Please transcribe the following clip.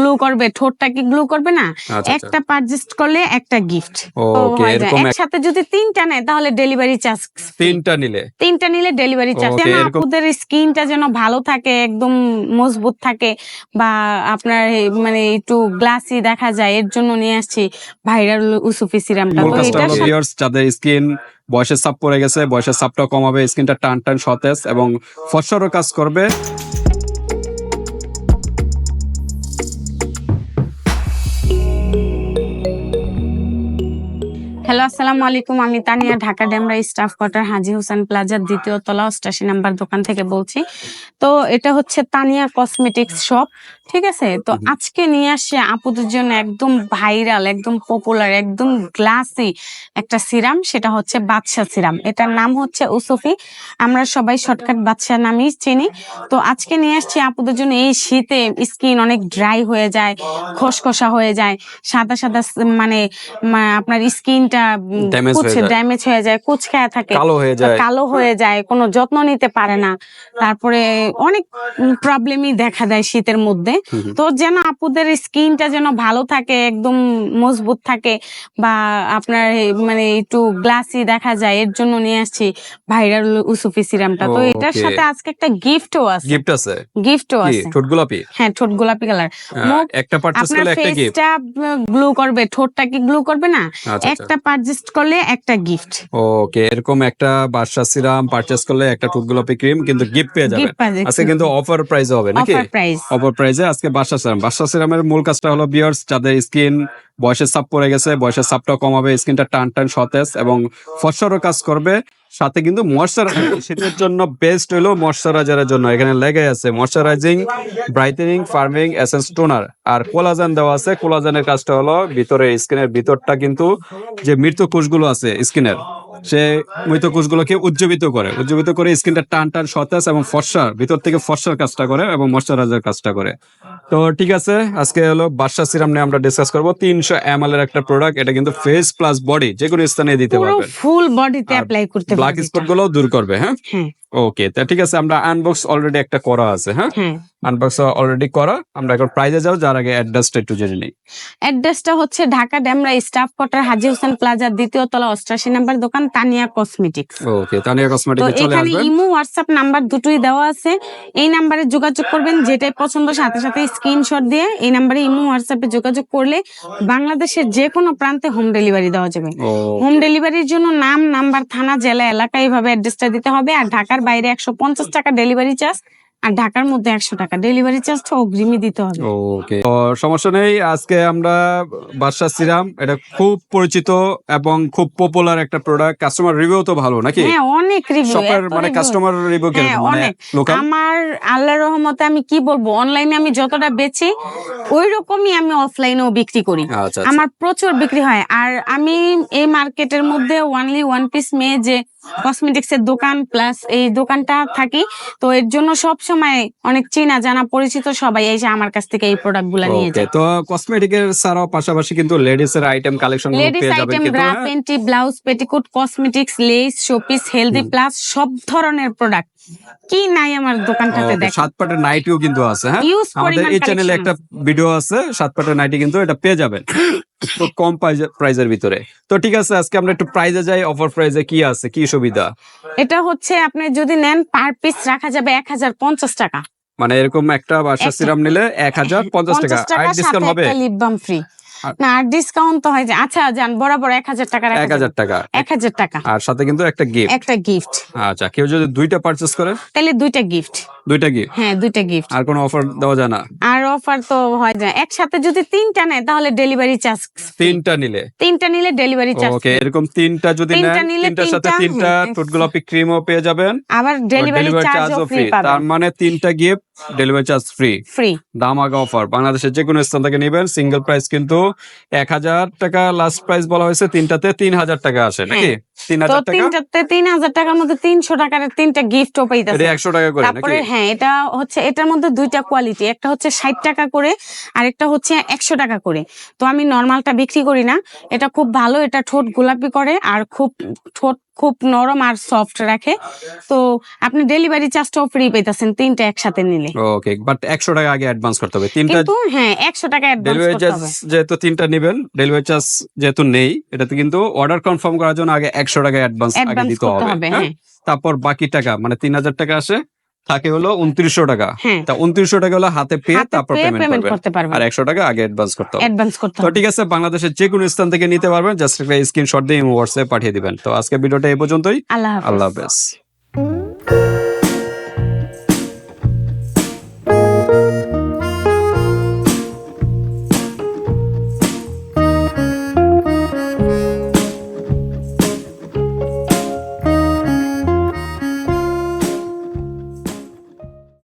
Glue করবে ঠোঁটটাকে glue করবে না? আচ্ছা আচ্ছা। একটা পারচেজ করলে একটা গিফট ওকে এরকম একসাথে যদি তিনটা নেয় তাহলে ডেলিভারি চার্জ তিনটা নিলে? তিনটা নিলে ডেলিভারি চার্জ যেন আপুদের স্কিনটা যেন ভালো থাকে একদম মজবুত থাকে বা আপনার মানে একটু গ্লাসি দেখা যায় এর জন্য নিয়ে আসছি ভাইরাল উসুফি সিরামটা তো এটার যাদের স্কিন বয়সের চাপ পড়ে গেছে বয়সের চাপটা কমাবে স্কিনটা টান টান সতেজ এবং ফসরও কাজ করবে। হ্যালো আসসালামু আলাইকুম আমি তানিয়া ঢাকা ডেমরা স্টাফ কোয়ার্টার হাজি হোসেন প্লাজার দ্বিতীয় তলা অষ্টাশি নাম্বার দোকান থেকে বলছি। তো এটা হচ্ছে তানিয়া কসমেটিক্স শপ ঠিক আছে? তো আজকে নিয়ে আসছে আপুদের জন্য একদম ভাইরাল একদম পপুলার একদম গ্লাসি একটা সিরাম সেটা হচ্ছে বাদশা সিরাম। এটার নাম হচ্ছে উসুফি আমরা সবাই শর্টকাট বাদশা নামেই চিনি। তো আজকে নিয়ে আসছি আপুদের জন্য এই শীতে স্কিন অনেক ড্রাই হয়ে যায় খসখসা হয়ে যায় সাদা সাদা মানে আপনার স্কিনটা। ড্যামেজ হয়ে যায়। কুচকায়া থাকে। কালো হয়ে যায়। কালো হয়ে যায় কোনো যত্ন নিতে পারে না। তারপরে অনেক প্রবলেমই দেখা দেয় শীতের মধ্যে। তো যেন আপুদের স্কিনটা যেন ভালো থাকে একদম মজবুত থাকে বা আপনার মানে একটু গ্লাসি দেখা যায় এর জন্য নিয়ে আসছি ভাইরাল উসুফি সিরামটা তো এটার সাথে আজকে একটা গিফটও আছে। গিফট আছে? গিফটও আছে। ঠোঁট গোলাপি? হ্যাঁ ঠোঁট গোলাপি কালার একটা পারচেজ করলে একটা গিফট গ্লু করবে ঠোঁটটাকে গ্লু করবে না? আচ্ছা আচ্ছা। একটা পারচেজ করলে একটা গিফট ওকে এরকম একটা বাদশা সিরাম পারচেজ করলে একটা গোলাপি ক্রিম কিন্তু গিফট পেয়ে যাবেন। আজকে কিন্তু অফার প্রাইস হবে নাকি? অফার প্রাইসে আজকে বাদশা সিরাম বাদশা সিরামের মূল কাজটা হলো বিয়ার্স যাদের স্কিন বয়সের চাপ পড়ে গেছে বয়সের চাপটা কমাবে স্কিনটা টান টান সতেজ এবং ফসরও কাজ করবে। সাথে কিন্তু ময়শ্চার শীতের জন্য বেস্ট হলো ময়শ্চারাইজারের জন্য। এখানে লেগে আছে moisturising brightening firming essence toner আর কোলাজান দেওয়া আছে। কোলাজানের কাজটা হলো ভিতরে স্কিনের ভিতরটা কিন্তু যে মৃত কোষগুলো আছে স্কিনের সে মৃত কোষগুলোকে উজ্জীবিত করে। উজ্জীবিত করে স্কিনটা টান টান সতেজ এবং ফর্সার ভিতর থেকে ফর্সার কাজটা করে এবং ময়শ্চারাইজার কাজটা করে। তো ঠিক আছে আজকে হলো বাদশা সিরাম নিয়ে আমরা ডিসকাস করব। তিনশো এম এর একটা প্রোডাক্ট এটা কিন্তু ফেস প্লাস বডি যে কোনো স্থানে দিতে পারবে ফুল বডিতে অ্যাপ্লাই করতে ব্ল্যাক স্পটগুলো দূর করবে হ্যাঁ? হ্যাঁ। ওকে তা ঠিক আছে আমরা আনবক্স অলরেডি একটা করা আছে হ্যাঁ? আনবক্স অলরেডি করা আমরা এখন প্রাইজে যাও যার আগে অ্যাড্রেসটা একটু জেনে নিই। অ্যাড্রেসটা হচ্ছে ঢাকা ডেমরা স্টাফ কোয়ার্টার হাজি হোসেন প্লাজার দ্বিতীয় তলা অষ্টাশি নাম্বার দোকান তানিয়া কসমেটিক্স ওকে তানিয়া তো কসমেটিকে চলে এখানে ইমো হোয়াটসঅ্যাপ নাম্বার দুটোই দেওয়া আছে। এই নাম্বারে যোগাযোগ করবেন যেটাই পছন্দ সাথে সাথে স্ক্রিনশট দিয়ে এই নাম্বারে ইমো হোয়াটসঅ্যাপে যোগাযোগ করলে বাংলাদেশের যে কোনো প্রান্তে হোম ডেলিভারি দেওয়া যাবে। হোম ডেলিভারির জন্য নাম নাম্বার থানা জেলা এলাকা এইভাবে অ্যাড্রেসটা দিতে হবে। আর ঢাকার বাইরে একশো পঞ্চাশ টাকা ডেলিভারি চার্জ আর ঢাকার মধ্যে একশো টাকা। ডেলিভারি চার্জটা অগ্রিমই দিতে হবে। ওকে সমস্যা নেই আজকে আমরা বাদশা সিরাম এটা খুব পরিচিত এবং খুব পপুলার একটা প্রোডাক্ট কাস্টমার রিভিউ তো ভালো নাকি? হ্যাঁ অনেক রিভিউ শপের মানে কাস্টমার রিভিউ কীরকম? মানে। লোকাল আমার আল্লাহর রহমতে আমি কি বলব অনলাইনে আমি যতটা বেচি ওই রকমই আমি অফলাইনেও বিক্রি করি। আচ্ছা আচ্ছা। আমার প্রচুর বিক্রি হয়। আর আমি এই মার্কেটের মধ্যে ওয়ানলি ওয়ান পিস মেয়ে যে কসমেটিক্স এর দোকান প্লাস এই দোকানটা থাকি। তো এর জন্য সব সময় অনেক চেনা জানা পরিচিত সবাই এসে আমার কাছ থেকে এই প্রোডাক্টগুলা নিয়ে যায়। তো কসমেটিকের ছাড়াও পাশাপাশি কিন্তু লেডিস এর item collection ladies item bra? Panty blouse petticoat cosmetics lace showpiece healthy plus সব ধরনের প্রোডাক্ট কি নাই আমার দোকানটাতে দেখ। সাত পাটের নাইটিও কিন্তু আছে হ্যাঁ? আমাদের এই চ্যানেলে একটা ভিডিও আছে সাত পাটের নাইটি কিন্তু এটা পেয়ে যাবেন। তো কম প্রাইজের ভিতরে। তো ঠিক আছে আজকে আমরা একটু প্রাইজে যাই অফার প্রাইজে কি আছে কি সুবিধা? এটা হচ্ছে আপনি যদি নেন পার পিস রাখা যাবে এক হাজার পঞ্চাশ টাকা। মানে এরকম একটা বাসা সিরাম নিলে এক হাজার পঞ্চাশ টাকা। আর ডিসকাউন্ট হবে? লিপ বাম ফ্রি না আর ডিসকাউন্ট তো হয় যে আচ্ছা যান বরাবর এক হাজার টাকা এক হাজার টাকা। এক হাজার টাকা। আর সাথে কিন্তু একটা গিফট একটা গিফট আচ্ছা কেউ যদি দুইটা পারচেস করে? তাহলে দুইটা গিফট দুইটা গিফট হ্যাঁ দুইটা গিফট আর কোনো অফার দেওয়া যায় না? আর অফার তো হয় যায়। একসাথে যদি তিনটা নেয় তাহলে ডেলিভারি চার্জ তিনটা নিলে? তিনটা নিলে ডেলিভারি চার্জ ওকে এরকম তিনটা যদি তিনটা নেন নিলে তিনটার সাথে তিনটা, তিনটা হ্যাঁ। টুটগোলাপি ক্রিমও পেয়ে যাবেন। আবার ডেলিভারি চার্জও ফ্রি তার পাবেন। মানে তিনটা gift delivery charge free free দামাগা offer বাংলাদেশের যে কোনো স্থান থেকে নেবেন সিঙ্গেল প্রাইস কিন্তু এক হাজার টাকা লাস্ট প্রাইস বলা হয়েছে তিনটাতে তিন হাজার টাকা আসে নাকি? হ্যাঁ। টাকার মধ্যে তিনশো টাকার তিনটা গিফটও এটা পাইতেছে একশো টাকা করে তারপরে হ্যাঁ এটা হচ্ছে এটার মধ্যে দুইটা কোয়ালিটি একটা হচ্ছে ষাট টাকা করে আর একটা হচ্ছে একশো টাকা করে। তো আমি নর্মালটা বিক্রি করি না। এটা খুব ভালো এটা ঠোঁট গোলাপি করে আর খুব ঠোঁট খুব নরম আর সফট রাখে। তো আপনি ডেলিভারি চার্জটাও ফ্রি পেতেছেন তিনটা একসাথে নিলে। ওকে বাট একশো টাকা আগে অ্যাডভান্স করতে হবে। তিনটা কিন্তু হ্যাঁ একশো টাকা অ্যাডভান্স ডেলিভারি করতে চার্জ হবে। যেহেতু তিনটা নেবেন ডেলিভারি চার্জ যেহেতু নেই এটাতে কিন্তু অর্ডার কনফার্ম করার জন্য আগে একশো টাকা অ্যাডভান্স আগে দিতে হবে। হবে হ্যাঁ? হ্যাঁ। তারপর বাকি টাকা মানে তিন হাজার টাকা আসে থাকে হলো উনত্রিশশো টাকা। হ্যাঁ। তা উনত্রিশশো টাকা হলো হাতে পেয়ে তারপর পেমেন্ট করতে পারবেন। আর একশো টাকা আগে অ্যাডভান্স করতে হবে। অ্যাডভান্স করতে তো ঠিক আছে বাংলাদেশের যে কোনো স্থান থেকে নিতে পারবেন। জাস্ট একটা স্ক্রিনশট দিয়ে হোয়াটসঅ্যাপ পাঠিয়ে দিবেন। তো আজকে ভিডিওটা এই পর্যন্তই। আল্লাহ আল্লাহ হাফেজ।